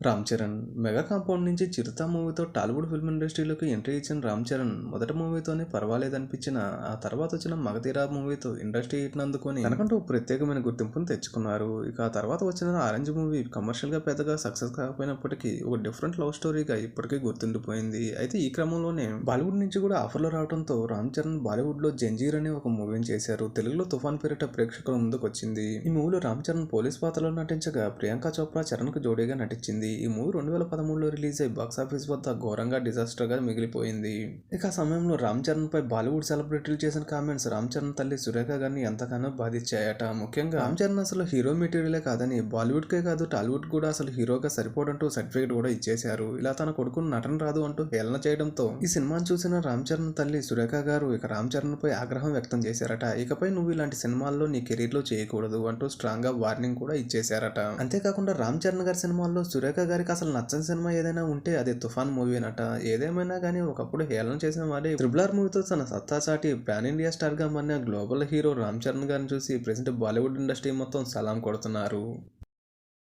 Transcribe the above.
Ram Charan mega compound నుంచి చిరుత మూవీతో Tollywood film ఇండస్ట్రీలోకి ఎంట్రీ ఇచ్చిన రామ్ చరణ్ మొదటి మూవీతోనే పర్వాలేదనిపించిన ఆ తర్వాత వచ్చిన మగధీరా మూవీతో ఇండస్ట్రీ హిట్ అందుకొని తనకంటూ ప్రత్యేకమైన గుర్తింపును తెచ్చుకున్నారు. ఇక ఆ తర్వాత వచ్చిన ఆరెంజ్ మూవీ కమర్షియల్గా పెద్దగా సక్సెస్ కాకపోయినప్పటికీ ఒక డిఫరెంట్ లవ్ స్టోరీగా ఇప్పటికీ గుర్తుండిపోయింది. అయితే ఈ క్రమంలోనే బాలీవుడ్ నుంచి కూడా ఆఫర్లు రావడంతో రామ్ చరణ్ బాలీవుడ్లో జంజీర్ అనే ఒక మూవీని చేశారు. తెలుగులో తుఫాన్ పేరిట ప్రేక్షకుల ముందుకు వచ్చింది ఈ మూవీలో రామ్ చరణ్ పోలీస్ పాత్రలో నటించగా ప్రియాంక చోప్రా చరణ్కు జోడీగా నటించింది. ఈ మూవీ రెండు వేల పదమూడులో రిలీజ్ అయ్యి బాక్సాఫీస్ వద్ద ఘోరంగా డిజాస్టర్గా మిగిలిపోయింది. ఇక ఆ సమయంలో రామ్ చరణ్ పై బాలీవుడ్ సెలబ్రిటీలు చేసిన కామెంట్స్ రామ్ చరణ్ తల్లి సురేఖ గారిని ఎంతగానో బాధించాయట. ముఖ్యంగా రామ్ చరణ్ అసలు హీరో మెటీరియలే కాదని బాలీవుడ్ కే కాదు టాలీవుడ్ కూడా అసలు హీరోగా సరిపోడంటూ సర్టిఫికేట్ కూడా ఇచ్చేశారు. ఇలా తన కొడుకును నటన రాదు అంటూ హేళన చేయడంతో ఈ సినిమాను చూసిన రామ్ చరణ్ తల్లి సురేఖ గారు ఇక రామ్ చరణ్ పై ఆగ్రహం వ్యక్తం చేశారట. ఇకపై నువ్వు ఇలాంటి సినిమాల్లో నీ కెరీర్లో చేయకూడదు అంటూ స్ట్రాంగ్గా వార్నింగ్ కూడా ఇచ్చేశారట. అంతేకాకుండా రామ్ చరణ్ గారి సినిమాల్లో సురేఖ గారికి అసలు నచ్చని సినిమా ఏదైనా ఉంటే అది తుఫాన్ మూవీ అనట. ఏదేమైనా కానీ ఒకప్పుడు హేళన చేసిన వాడే త్రిబుల్ ఆర్ మూవీతో తన సత్తా చాటి పాన్ ఇండియా స్టార్గా మన గ్లోబల్ హీరో రామ్ చరణ్ గారిని చూసి ప్రెసెంట్ బాలీవుడ్ ఇండస్ట్రీ మొత్తం సలాం కొడుతున్నారు.